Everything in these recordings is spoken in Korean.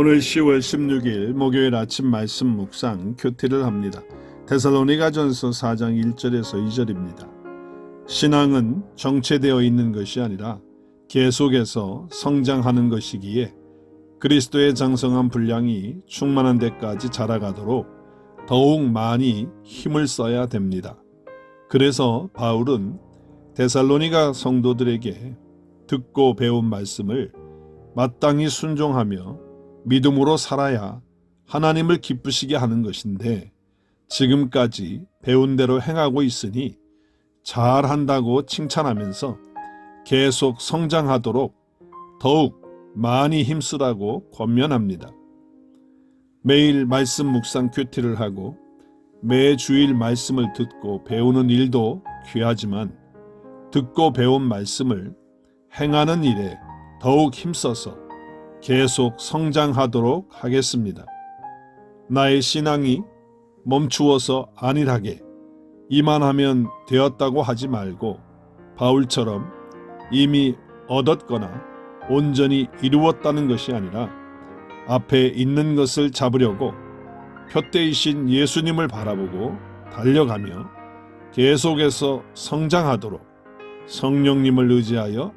오늘 10월 16일 목요일 아침 말씀 묵상 큐티를 합니다. 데살로니가전서 4장 1절에서 2절입니다. 신앙은 정체되어 있는 것이 아니라 계속해서 성장하는 것이기에 그리스도의 장성한 분량이 충만한 데까지 자라가도록 더욱 많이 힘을 써야 됩니다. 그래서 바울은 데살로니가 성도들에게 듣고 배운 말씀을 마땅히 순종하며 믿음으로 살아야 하나님을 기쁘시게 하는 것인데 지금까지 배운 대로 행하고 있으니 잘한다고 칭찬하면서 계속 성장하도록 더욱 많이 힘쓰라고 권면합니다. 매일 말씀 묵상 큐티를 하고 매 주일 말씀을 듣고 배우는 일도 귀하지만 듣고 배운 말씀을 행하는 일에 더욱 힘써서 계속 성장하도록 하겠습니다. 나의 신앙이 멈추어서 안일하게 이만하면 되었다고 하지 말고 바울처럼 이미 얻었거나 온전히 이루었다는 것이 아니라 앞에 있는 것을 잡으려고 표대이신 예수님을 바라보고 달려가며 계속해서 성장하도록 성령님을 의지하여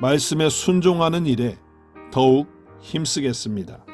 말씀에 순종하는 일에 더욱 힘쓰겠습니다.